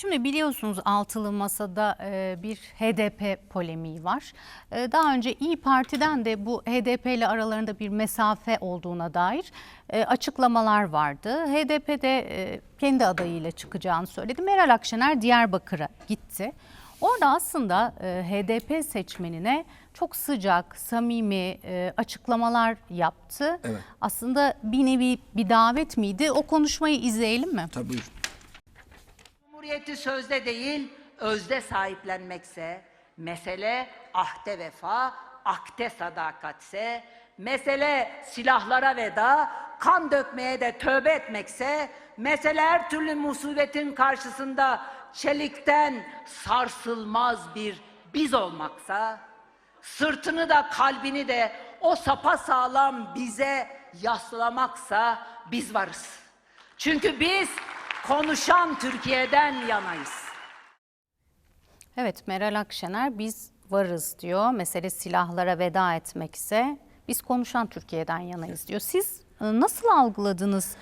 Şimdi biliyorsunuz altılı masada e, bir HDP polemiği var. E, Daha önce İyi Parti'den de bu HDP ile aralarında bir mesafe olduğuna dair e, açıklamalar vardı. HDP de e, kendi adayıyla çıkacağını söyledi. Meral Akşener Diyarbakır'a gitti. Orada aslında e, HDP seçmenine çok sıcak, samimi e, açıklamalar yaptı. Evet. Aslında bir nevi bir davet miydi? O konuşmayı izleyelim mi? Tabii. Cumhuriyeti sözde değil, özde sahiplenmekse, mesele ahde vefa, akde sadakatse, mesele silahlara veda, kan dökmeye de tövbe etmekse, mesele her türlü musibetin karşısında çelikten sarsılmaz bir biz olmaksa, sırtını da kalbini de o sapa sağlam bize yaslamaksa biz varız. Çünkü biz konuşan Türkiye'den yanayız. Evet Meral Akşener biz varız diyor. Mesele silahlara veda etmekse biz konuşan Türkiye'den yanayız diyor. Siz e, nasıl algıladınız?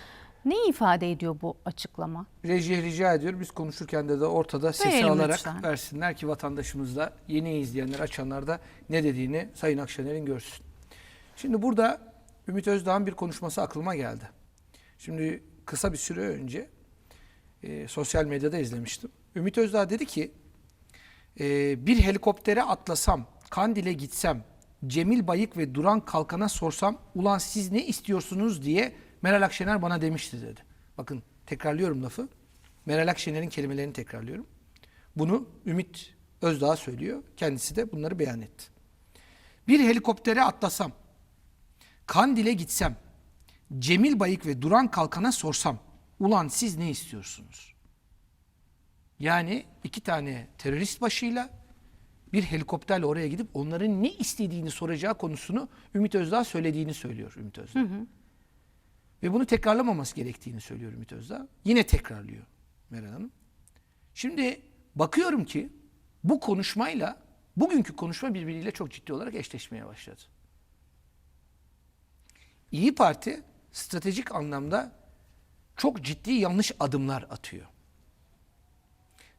Ne ifade ediyor bu açıklama? Rejiye rica ediyorum biz konuşurken de, de ortada sesi Verelim alarak lütfen. versinler ki vatandaşımız da yeni izleyenler açanlar da ne dediğini Sayın Akşener'in görsün. Şimdi burada Ümit Özdağ'ın bir konuşması aklıma geldi. Şimdi kısa bir süre önce e, sosyal medyada izlemiştim. Ümit Özdağ dedi ki e, bir helikoptere atlasam, Kandil'e gitsem, Cemil Bayık ve Duran Kalkan'a sorsam ulan siz ne istiyorsunuz diye Meral Akşener bana demişti dedi. Bakın tekrarlıyorum lafı. Meral Akşener'in kelimelerini tekrarlıyorum. Bunu Ümit Özdağ söylüyor. Kendisi de bunları beyan etti. Bir helikoptere atlasam, Kandil'e gitsem, Cemil Bayık ve Duran Kalkan'a sorsam ulan siz ne istiyorsunuz? Yani iki tane terörist başıyla bir helikopterle oraya gidip onların ne istediğini soracağı konusunu Ümit Özdağ söylediğini söylüyor Ümit Özdağ. Ve bunu tekrarlamaması gerektiğini söylüyor Ümit Özdağ. Yine tekrarlıyor Meral Hanım. Şimdi bakıyorum ki bu konuşmayla bugünkü konuşma birbiriyle çok ciddi olarak eşleşmeye başladı. İyi Parti stratejik anlamda çok ciddi yanlış adımlar atıyor.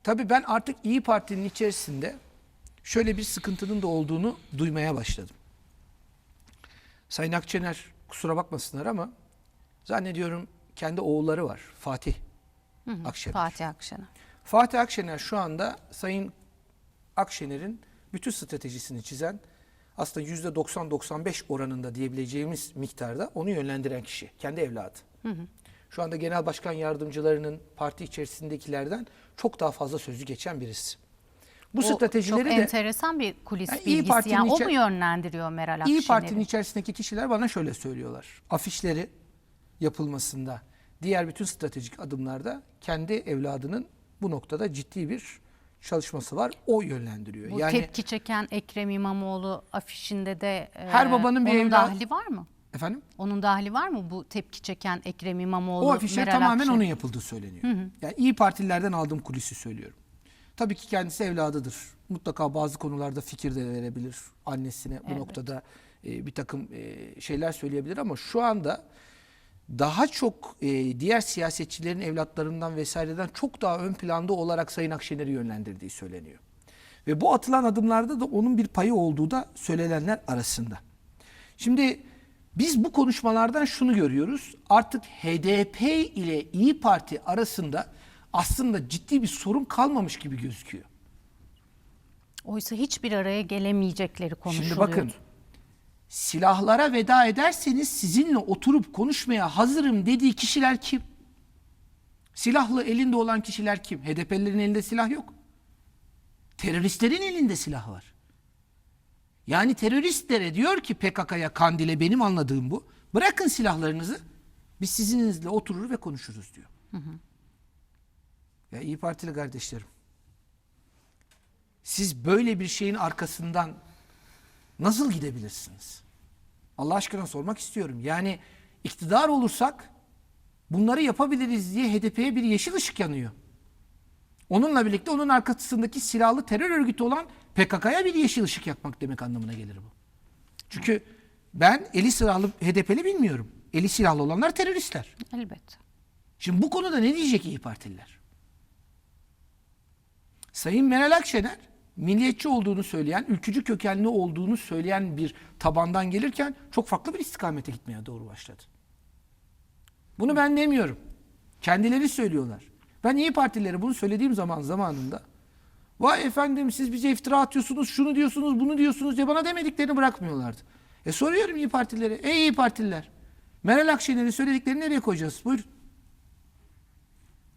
Tabii ben artık İyi Parti'nin içerisinde şöyle bir sıkıntının da olduğunu duymaya başladım. Sayın Akşener kusura bakmasınlar ama zannediyorum kendi oğulları var. Fatih Akşener. Fatih Akşener. Fatih Akşener şu anda Sayın Akşener'in bütün stratejisini çizen aslında %90-95 oranında diyebileceğimiz miktarda onu yönlendiren kişi. Kendi evladı. Şu anda genel başkan yardımcılarının parti içerisindekilerden çok daha fazla sözü geçen birisi. Bu O stratejileri çok de enteresan bir kulis Yani İyi bilgisi. Parti'nin Yani o mu yönlendiriyor Meral Akşener'i? İyi Parti'nin içerisindeki kişiler bana şöyle söylüyorlar. Afişleri yapılmasında, diğer bütün stratejik adımlarda kendi evladının bu noktada ciddi bir çalışması var. O yönlendiriyor. Bu yani tepki çeken Ekrem İmamoğlu afişinde de e, Her babanın bir onun evladı- var mı? Efendim Onun dahili var mı bu tepki çeken Ekrem İmamoğlu? o afişler Meral tamamen Akşener? onun yapıldığı söyleniyor. Yani İyi Partililerden aldığım kulisi söylüyorum. Tabii ki kendisi evladıdır. Mutlaka bazı konularda fikir de verebilir annesine bu Evet. noktada e, bir takım e, şeyler söyleyebilir ama şu anda daha çok e, diğer siyasetçilerin evlatlarından vesaireden çok daha ön planda olarak Sayın Akşener'i yönlendirdiği söyleniyor. Ve bu atılan adımlarda da onun bir payı olduğu da söylenenler arasında. Şimdi biz bu konuşmalardan şunu görüyoruz. Artık HDP ile İyi Parti arasında aslında ciddi bir sorun kalmamış gibi gözüküyor. Oysa hiçbir araya gelemeyecekleri konuşuluyordu. Şimdi bakın silahlara veda ederseniz sizinle oturup konuşmaya hazırım dediği kişiler kim? Silahlı elinde olan kişiler kim? HDP'lilerin elinde silah yok. Teröristlerin elinde silah var. Yani teröristlere diyor ki PKK'ya, Kandil'e benim anladığım bu. Bırakın silahlarınızı biz sizinle oturur ve konuşuruz diyor. Ya İyi Partili kardeşlerim. Siz böyle bir şeyin arkasından nasıl gidebilirsiniz? Allah aşkına sormak istiyorum. Yani iktidar olursak bunları yapabiliriz diye HDP'ye bir yeşil ışık yanıyor. Onunla birlikte onun arkasındaki silahlı terör örgütü olan PKK'ya bir yeşil ışık yakmak demek anlamına gelir bu. Çünkü ben eli silahlı HDP'li bilmiyorum. Eli silahlı olanlar teröristler. Elbette. Şimdi bu konuda ne diyecek İyi Partililer? Sayın Meral Akşener milliyetçi olduğunu söyleyen, ülkücü kökenli olduğunu söyleyen bir tabandan gelirken çok farklı bir istikamete gitmeye doğru başladı. Bunu ben demiyorum. Kendileri söylüyorlar. Ben İyi Partililere bunu söylediğim zaman zamanında vay efendim siz bize iftira atıyorsunuz, şunu diyorsunuz, bunu diyorsunuz diye bana demediklerini bırakmıyorlardı. E soruyorum İyi Partililere. Ey İyi Partililer. Meral Akşener'in söylediklerini nereye koyacağız? Buyurun.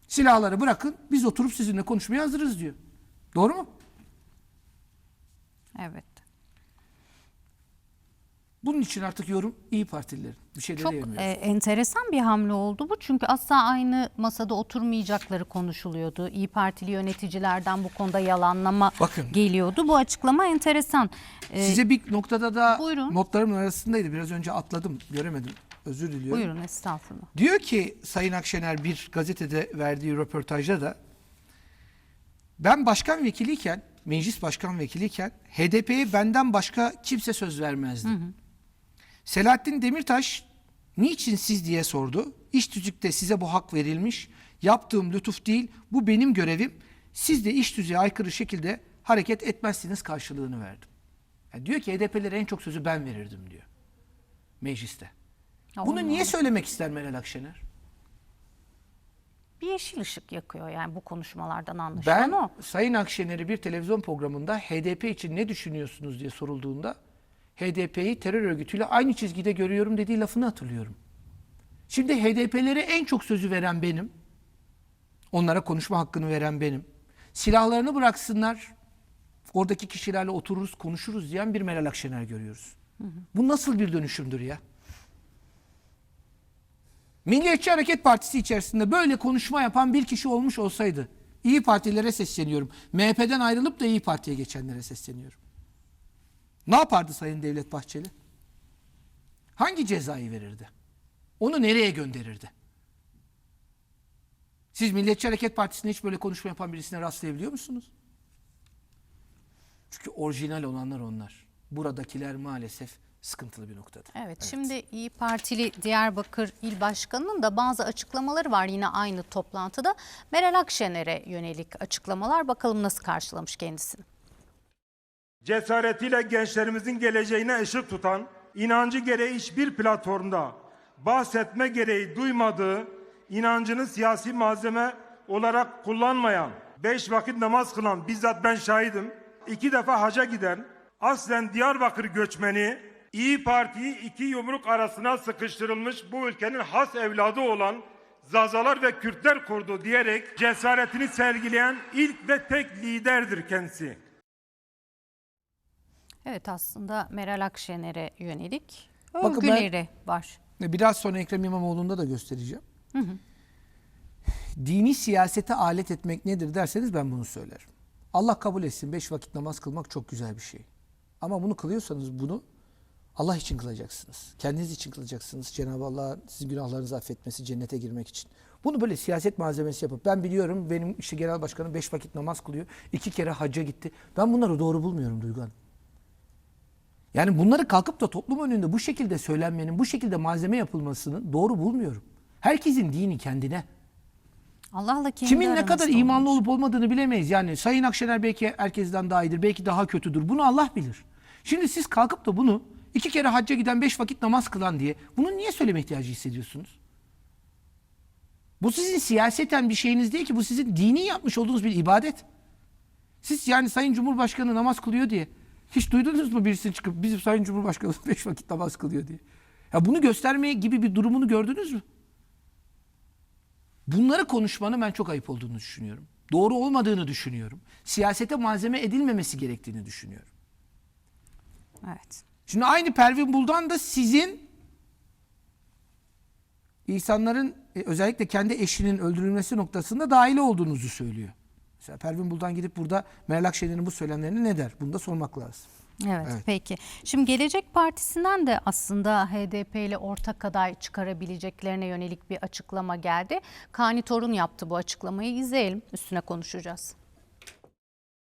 Silahları bırakın biz oturup sizinle konuşmaya hazırız diyor. Doğru mu? Evet. Bunun için artık yorum İyi Partililerin. Bir şey de Çok e, enteresan bir hamle oldu bu. Çünkü asla aynı masada oturmayacakları konuşuluyordu. İyi Partili yöneticilerden bu konuda yalanlama Bakın. geliyordu. Bu açıklama enteresan. E, Size bir noktada da Buyurun. notlarımın arasındaydı. Biraz önce atladım. Göremedim. Özür diliyorum. buyurun estağfurullah. Diyor ki Sayın Akşener bir gazetede verdiği röportajda da ben başkan vekiliyken, meclis başkan vekiliyken HDP'ye benden başka kimse söz vermezdi. Selahattin Demirtaş niçin siz diye sordu. İş tüzükte size bu hak verilmiş. Yaptığım lütuf değil, bu benim görevim. Siz de iş tüzüğe aykırı şekilde hareket etmezsiniz karşılığını verdim. Yani diyor ki HDP'lere en çok sözü ben verirdim diyor. Mecliste. Bunu Allah niye söylemek ister Meral Akşener? Bir yeşil ışık yakıyor yani bu konuşmalardan anlaşılan Ben o. Sayın Akşener'i bir televizyon programında HDP için ne düşünüyorsunuz diye sorulduğunda HDP'yi terör örgütüyle aynı çizgide görüyorum dediği lafını hatırlıyorum. Şimdi HDP'lere en çok sözü veren benim. Onlara konuşma hakkını veren benim. Silahlarını bıraksınlar. Oradaki kişilerle otururuz, konuşuruz diyen bir Meral Akşener görüyoruz. Bu nasıl bir dönüşümdür ya? Milliyetçi Hareket Partisi içerisinde böyle konuşma yapan bir kişi olmuş olsaydı İyi Partilere sesleniyorum. MHP'den ayrılıp da İyi Parti'ye geçenlere sesleniyorum. Ne yapardı Sayın Devlet Bahçeli? Hangi cezayı verirdi? Onu nereye gönderirdi? Siz Milliyetçi Hareket Partisi'nde hiç böyle konuşma yapan birisine rastlayabiliyor musunuz? Çünkü orijinal olanlar onlar. Buradakiler maalesef sıkıntılı bir noktada. Evet, şimdi İyi Partili Diyarbakır İl Başkanı'nın da bazı açıklamaları var yine aynı toplantıda. Meral Akşener'e yönelik açıklamalar bakalım nasıl karşılamış kendisini. Cesaretiyle gençlerimizin geleceğine ışık tutan, inancı gereği hiçbir platformda bahsetme gereği duymadığı, inancını siyasi malzeme olarak kullanmayan, beş vakit namaz kılan, bizzat ben şahidim, iki defa haca giden, aslen Diyarbakır göçmeni, İyi Parti'yi iki yumruk arasına sıkıştırılmış bu ülkenin has evladı olan Zazalar ve Kürtler kurdu diyerek cesaretini sergileyen ilk ve tek liderdir kendisi. Evet aslında Meral Akşener'e yönelik Bakın ben- övgüleri var. Biraz sonra Ekrem İmamoğlu'nda da göstereceğim. Dini siyasete alet etmek nedir derseniz ben bunu söylerim. Allah kabul etsin. Beş vakit namaz kılmak çok güzel bir şey. Ama bunu kılıyorsanız bunu Allah için kılacaksınız. Kendiniz için kılacaksınız. Cenab-ı Allah sizin günahlarınızı affetmesi, cennete girmek için. Bunu böyle siyaset malzemesi yapıp ben biliyorum benim işte genel başkanım beş vakit namaz kılıyor. iki kere hacca gitti. Ben bunları doğru bulmuyorum Duygu Hanım. Yani bunları kalkıp da toplum önünde bu şekilde söylenmenin, bu şekilde malzeme yapılmasını doğru bulmuyorum. Herkesin dini kendine. Allah'la kendi Kimin ne kadar imanlı olmuş. olup olmadığını bilemeyiz. Yani Sayın Akşener belki herkesten daha iyidir, belki daha kötüdür. Bunu Allah bilir. Şimdi siz kalkıp da bunu iki kere hacca giden beş vakit namaz kılan diye bunu niye söyleme ihtiyacı hissediyorsunuz? Bu sizin siyaseten bir şeyiniz değil ki. Bu sizin dini yapmış olduğunuz bir ibadet. Siz yani Sayın Cumhurbaşkanı namaz kılıyor diye hiç duydunuz mu birisini çıkıp bizim Sayın Cumhurbaşkanı beş vakit namaz kılıyor diye? Ya bunu göstermeye gibi bir durumunu gördünüz mü? Bunları konuşmanın ben çok ayıp olduğunu düşünüyorum. Doğru olmadığını düşünüyorum. Siyasete malzeme edilmemesi gerektiğini düşünüyorum. Evet. Şimdi aynı Pervin Buldan da sizin insanların e, özellikle kendi eşinin öldürülmesi noktasında dahil olduğunuzu söylüyor. Mesela Pervin Buldan gidip burada Meral Akşener'in bu söylemlerini ne der? Bunu da sormak lazım. Evet, Evet. peki. Şimdi Gelecek Partisi'nden de aslında HDP ile ortak aday çıkarabileceklerine yönelik bir açıklama geldi. Kani Torun yaptı bu açıklamayı. İzleyelim, üstüne konuşacağız.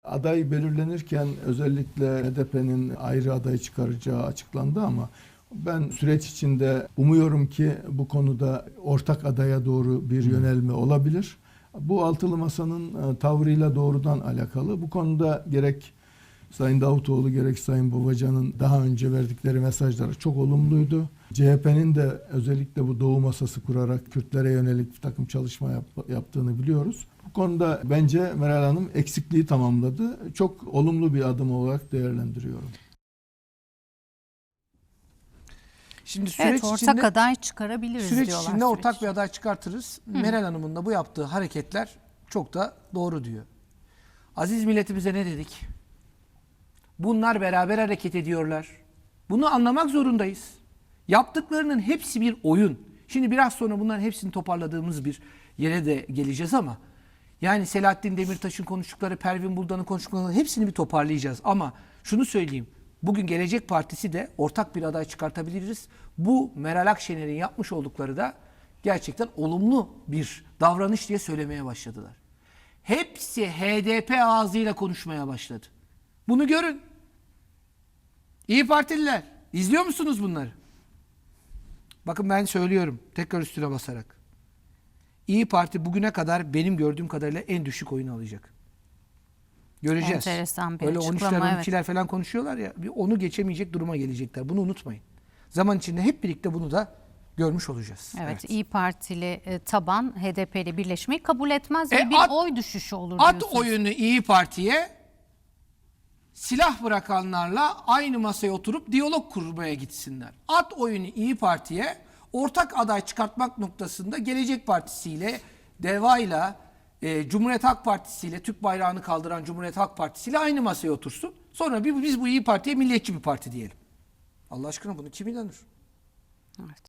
Aday belirlenirken özellikle HDP'nin ayrı aday çıkaracağı açıklandı ama ben süreç içinde umuyorum ki bu konuda ortak adaya doğru bir yönelme olabilir. Bu altılı masanın e, tavrıyla doğrudan alakalı. Bu konuda gerek Sayın Davutoğlu gerek Sayın Babacan'ın daha önce verdikleri mesajları çok olumluydu. CHP'nin de özellikle bu Doğu masası kurarak Kürtlere yönelik bir takım çalışma yap- yaptığını biliyoruz. Bu konuda bence Meral Hanım eksikliği tamamladı. Çok olumlu bir adım olarak değerlendiriyorum. Şimdi süreç Evet ortak içinde aday çıkarabiliriz süreç diyorlar. içinde süreç. ortak bir aday çıkartırız. Meral Hanım'ın da bu yaptığı hareketler çok da doğru diyor. Aziz milletimize ne dedik? Bunlar beraber hareket ediyorlar. Bunu anlamak zorundayız. Yaptıklarının hepsi bir oyun. Şimdi biraz sonra bunların hepsini toparladığımız bir yere de geleceğiz ama yani Selahattin Demirtaş'ın konuştukları, Pervin Buldan'ın konuştuklarını hepsini bir toparlayacağız. Ama şunu söyleyeyim. Bugün Gelecek Partisi de ortak bir aday çıkartabiliriz. Bu Meral Akşener'in yapmış oldukları da gerçekten olumlu bir davranış diye söylemeye başladılar. Hepsi HDP ağzıyla konuşmaya başladı. Bunu görün. İyi Partililer. izliyor musunuz bunları? Bakın ben söylüyorum tekrar üstüne basarak. İyi Parti bugüne kadar benim gördüğüm kadarıyla en düşük oyunu alacak. Göreceğiz. Enteresan bir Öyle açıklama, 13'ler evet. 12'ler falan konuşuyorlar ya bir onu geçemeyecek duruma gelecekler. Bunu unutmayın. Zaman içinde hep birlikte bunu da görmüş olacağız. Evet, İyi Partili e, taban HDP ile birleşmeyi kabul etmez ve E, bir at- oy düşüşü olur At diyorsunuz. oyunu İyi Parti'ye silah bırakanlarla aynı masaya oturup diyalog kurmaya gitsinler. At oyunu İyi Parti'ye ortak aday çıkartmak noktasında Gelecek Partisi ile DEVA ile e, Cumhuriyet Halk Partisi ile Türk bayrağını kaldıran Cumhuriyet Halk Partisi ile aynı masaya otursun. Sonra bir- biz bu İyi Parti'ye milliyetçi bir parti diyelim. Allah aşkına bunu kim inanır? Evet.